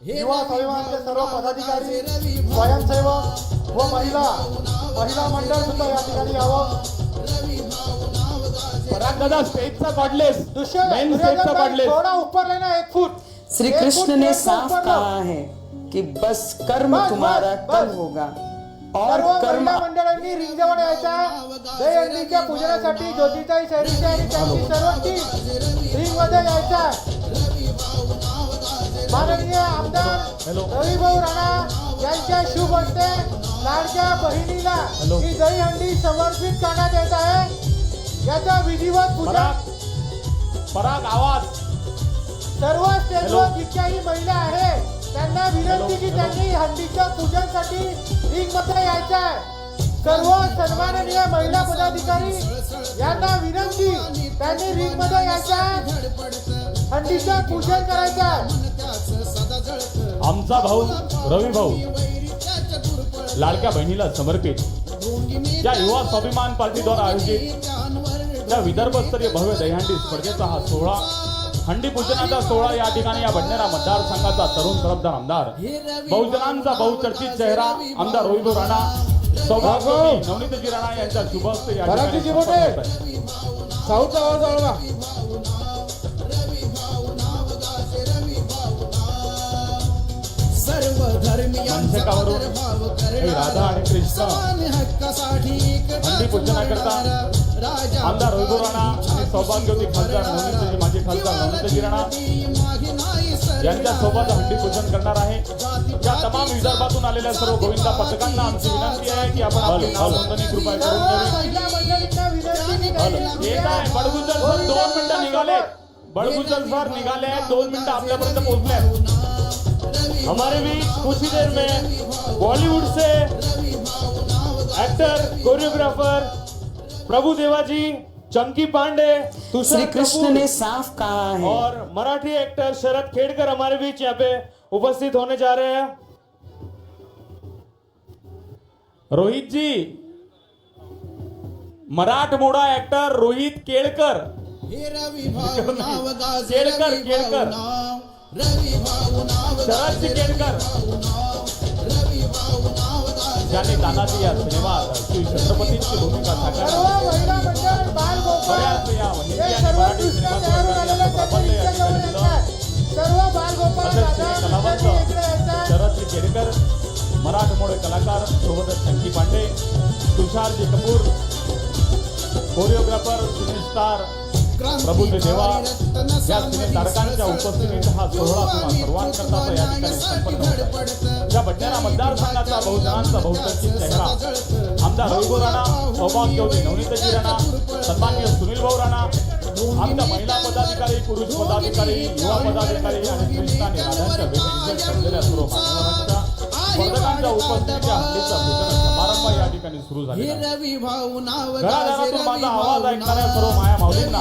युवा स्वाभिमानचे सर्व पदाधिकारी स्वयंसेवक व महिला महिला मंडळ सुद्धा या ठिकाणी यावं. पराग दादा स्टेजचा काढलेस दुष्य मेन स्टेजचा काढलेस थोडा ऊपर लेना एक फुट. श्री कृष्ण ने साफ. कहा है कि बस कर्म तुम्हारा बस. होगा और कर्म महिला मंडळांनी रिंगजवळ यायच्या. दहीहंडीच्या पूजनासाठी ज्योतिताई शैलीचे आणि त्यांची सर्व टीम रिंगमध्ये यायच्या. माननीय आमदार रविभाऊ राणा यांच्या शुभ हस्ते लाडक्या बहिणीला ही दहीहंडी समर्पित करण्यात येत आहे. याचा विधिवत पूजन पराग. आवाज. सर्व स्टेजवर जितक्याही महिला आहे त्यांना विनंती की त्यांनी हंडीच्या पूजनसाठी रिंगमध्ये यायचं आहे. सर्व सन्माननीय महिला पदाधिकारी यांना विनंती त्यांनी रिंगमध्ये यायचं आहे. हंडीचं पूजन करायचं आहे. आमचा भाऊ रवी भाऊ लाडक्या बहिणीला समर्पित. या युवा स्वाभिमान पार्टीद्वारा आयोजित या विदर्भस्तरीय भव्य दहीहंडी स्पर्धेचा हा सोहळा हंडी पूजनाचा सोहळा या ठिकाणी या बडनेरा मतदारसंघाचा तरुण तरफदार आमदार बहुजनांचा बहुचर्चित चेहरा आमदार रविभाऊ राणा सौभाग्यवती नवनीतजी राणा यांच्या शुभ हस्ते या ठिकाणी सर्व मंचकावरून हे राधा आणि कृष्ण. हंडी पूजनाकरता आमदार रविभाऊ राणा आणि सौभाग्यवती खासदार नवनीतजी माजी खासदार नवनीतजी राणा यांच्या सोबत हंडी पूजन करणार आहे. या तमाम विदर्भातून आलेल्या सर्व गोविंदा पथकांना आमची विनंती आहे की आपण आपली नाव नोंदणी कृपया करून घ्यावी. महिला मंडळींना विनंती की त्यांनी येत आहे. बडगुजर सर दोन मिनिटं निघाले. बडगुजर सर निघाले. आहेत, दोन मिनिटं आपल्यापर्यंत पोहोचले. हमारे बीच कुछ ही देर में बॉलीवुड से एक्टर कोरियोग्राफर प्रभु देवाजी चंकी पांडे श्री कृष्ण ने साफ़ कहा है। और मराठी एक्टर शरद खेड़कर हमारे बीच यहाँ पे उपस्थित होने जा रहे हैं। रोहित जी मराठमोडा एक्टर रोहित केड़कर। केळकर केळकर शरद केळकर ज्याने तानाजी या सिनेमात श्री छत्रपतींची भूमिका कलावंत शरद केडकर मराठमोळे कलाकार सोबतच चंकी पांडे तुषारजी कपूर कोरिओग्राफर सिने स्टार प्रभूजी देवा या सिने तारकांच्या उपस्थितीत हा सोहळा तुम्हा सर्वांकरता या ठिकाणी संपन्न होत. या बडनेरा मतदारसंघाचा बहुजनांचा बहुचर्चित चेहरा आमदार रविभाऊ राणा सौभाग चौधरी नवनीतजी राणा सन्मान्य सुनील भाऊ राणा आमच्या महिला पदाधिकारी पुरुष पदाधिकारी युवा पदाधिकारी आणि कृष्ण आणि राधांच्या वेगवेगळ्या ठरलेल्या सर्व मान्यवरांच्या स्पर्धकांच्या उपस्थितीच्या हल्लीचा भूषण समारंभ या ठिकाणी सुरू घराघरातून माझा आवाज ऐकणाऱ्या सर्व माया माऊलींना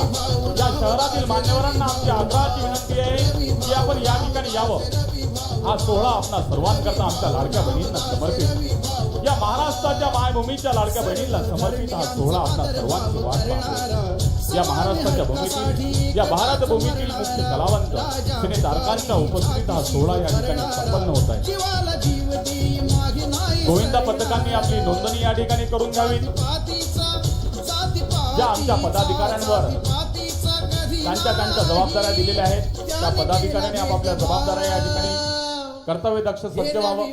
या शहरातील मान्यवरांना आमची आग्रहाची विनंती आहे की आपण या ठिकाणी यावं. हा सोहळा आपणा सर्वांकरता आमच्या लाडक्या बहिणींना समर्पित. या महाराष्ट्राच्या मायभूमीच्या लाडक्या बहिणींना समर्पित हा सोहळा आपणा सर्वांची वाट या महाराष्ट्राच्या भूमीतील या भारत भूमीतील मुख्य कलावंत सिने तारकांच्या उपस्थितीत हा सोहळा या ठिकाणी संपन्न होत आहे. गोविंदा पथकांनी आपली नोंदणी या ठिकाणी करून घ्यावी ज्या आमच्या पदाधिकाऱ्यांवर त्यांच्या त्यांच्या जबाबदाऱ्या दिलेल्या आहेत त्या पदाधिकाऱ्यांनी आपापल्या जबाबदाऱ्या या ठिकाणी कर्तव्य दक्ष सज्ज व्हावं.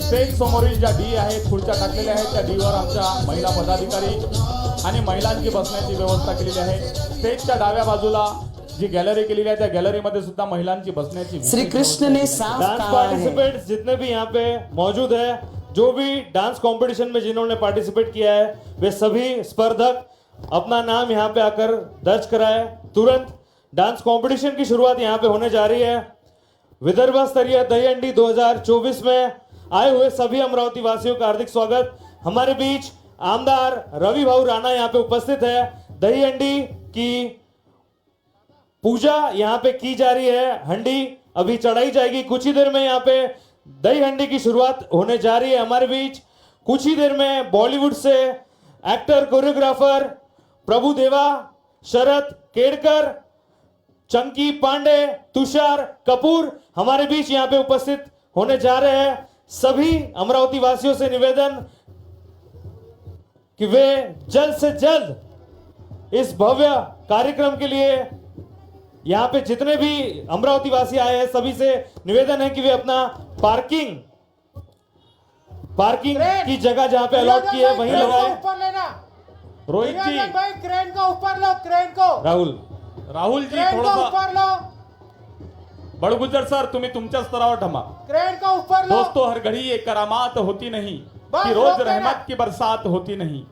स्टेज समोरील ज्या डी आहेत खुर्च्या टाकलेल्या आहेत त्या डीवर आमच्या महिला पदाधिकारी आणि महिलांची बसण्याची व्यवस्था केलेली आहे. स्टेजच्या डाव्या बाजूला जी गॅलरी केलेली आहे त्या गॅलरीमध्ये सुद्धा महिलांची बसण्याची श्री कृष्ण ने साफ़ डांस कहा है पार्टिसिपेंट्स जितने भी यहाँ पे मौजूद है जो भी डांस कंपटीशन में जिन्होंने पार्टिसिपेट किया है वे सभी स्पर्धक अपना नाम यहाँ पे आकर दर्ज कराए. तुरंत डांस कंपटीशन की शुरुआत यहाँ पे होने जा रही है. विदर्भ स्तरीय दहीहंडी 2024 में आए हुए सभी अमरावती वासियों का हार्दिक स्वागत. हमारे बीच आमदार रवि भाऊ राणा यहाँ पे उपस्थित है. दहीहंडी की पूजा यहाँ पे की जा रही है। हंडी अभी चढ़ाई जाएगी। कुछ ही देर में यहाँ पे दही हंडी की शुरुआत होने जा रही है हमारे बीच। कुछ ही देर में बॉलीवुड से एक्टर, कोरियोग्राफर प्रभु देवा, शरद केड़कर, चंकी पांडे, तुषार कपूर हमारे बीच यहाँ पे उपस्थित होने जा रहे हैं। सभी अमरावती वासियों से निवेदन कि वे जल्द से जल्द इस भव्य कार्यक्रम के लिए यहाँ पे जितने भी अमरावती वासी आए हैं सभी से निवेदन है कि वे अपना पार्किंग पार्किंग की जगह जहाँ पे अलॉट की है वहीं लगाए। रोहित जी। भाई क्रेन को ऊपर लो क्रेन को। राहुल। राहुल जी थोड़ा ऊपर लो। बड़गुजर सर तुम्ही तुमच्या स्तरावर ठमा क्रेन को ऊपर लो। दोस्तों हर घड़ी ये करामात होती नहीं कि रोज रहमत की बरसात होती नहीं।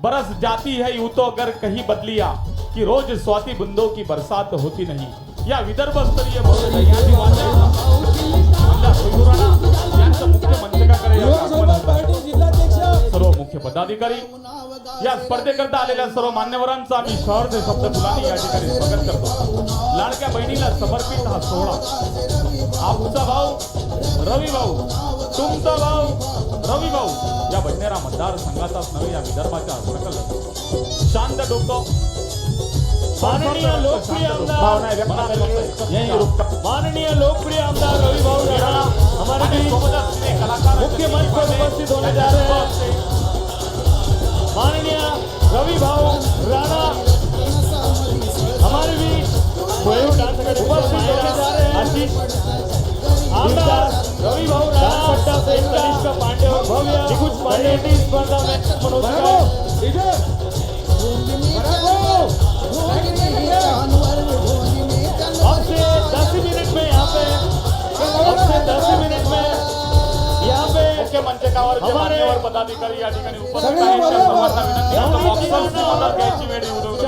बरस जाती है यूँ तो अगर कहीं बदलिया। कि रोज स्वाति बुंदों की बरसात होती नहीं। या विदर्भ स्तरीय बहुदयाची वाचा मंडळ सुगुराणा यांचं मुख्य मंचकाकडे या आगमन सर्व मुख्य पदाधिकारी या स्पर्धेकरता आलेल्या सर्व मान्यवरांचा आम्ही शहर ते शब्द फुलांनी या ठिकाणी स्वागत करतो. लाडक्या बहिणीला समर्पित हा सोहळा. आमचा भाऊ रवी भाऊ तुमचा भाऊ रवी भाऊ या बडनेरा मतदारसंघाचाच नव्हे या विदर्भाच्या सकल शांत डोकं. माननीय लोकप्रिय आमदार. माननीय लोकप्रिय आमदार रवि भाऊ राणा हमारे मुख्य मंच पर उपस्थित होने जा रहे हैं। माननीय रवि भाऊ राणा हमारे डांस उपस्थित होने जा रहे हैं। आमदार रवि भाऊ राणा कनिष्का पांडे भव्य निकुंज पांडे। स्पर्धा में हमारे- मान्यवर पदाधिकारी या ठिकाणी उपस्थित आहेत त्या सर्वांना विनंती करतो बॉक्सर्सची मदत घ्यायची वेळ येऊ देऊ नका.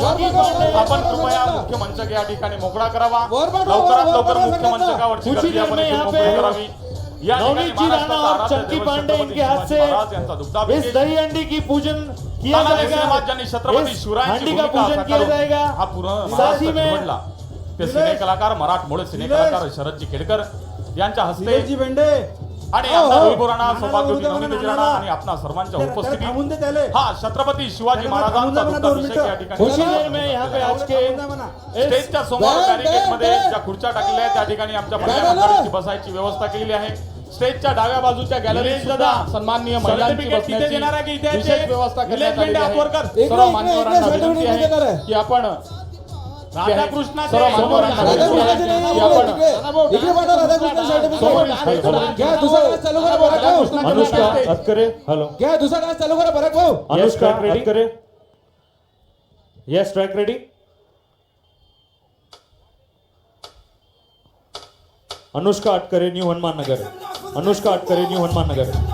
आपण कृपया मुख्य मंचक या ठिकाणी मोकळा करावा लवकरात लवकर मुख्य मंचकावरची कुछ ही। गर्दी देर आपण में इथे यहाँ मोकळी पे करावी। या ठिकाणी नवनीत जी राणा महाराष्ट्राचा और आराध्य चंकी दैवत पांडे छत्रपती इनके हाथ शिवाजी से महाराज यांचा दुग्धाभिषेक। इस दही हंडी की पूजन किया जाएगा? सिनेमाज्यांनी छत्रपती इस शिवरायांची हंडी का पूजन किया साकारून जाएगा। हा पूर्ण साथ महाराष्ट्र ही में निवडला ते सिने कलाकार मराठमोळे सिने कलाकार शरदजी खेडकर यांच्या हस्ते आणि आमदार रवी राणा सौभाग्यवती नवनीत राणा आणि आपणा सर्वांच्या उपस्थितीत हा छत्रपती शिवाजी महाराजांचा दुग्धाभिषेक या ठिकाणी ही स्टेजच्या समोर बॅरिकेडमध्ये ज्या खुर्च्या टाकलेल्या आहेत. त्या ठिकाणी आमच्या बसायची व्यवस्था केलेली आहे. स्टेजच्या डाव्या बाजूच्या गॅलरीत सुद्धा सन्माननीय महिलांची विशेष? व्यवस्था करण्यात निलेश आलेली मेंढे आहे आतवरकर. सर्व मान्यवरांना विनंती आहे की आपण yes track ready Anushka Atkare new Hanuman Nagar. Anushka Atkare new Hanuman Nagar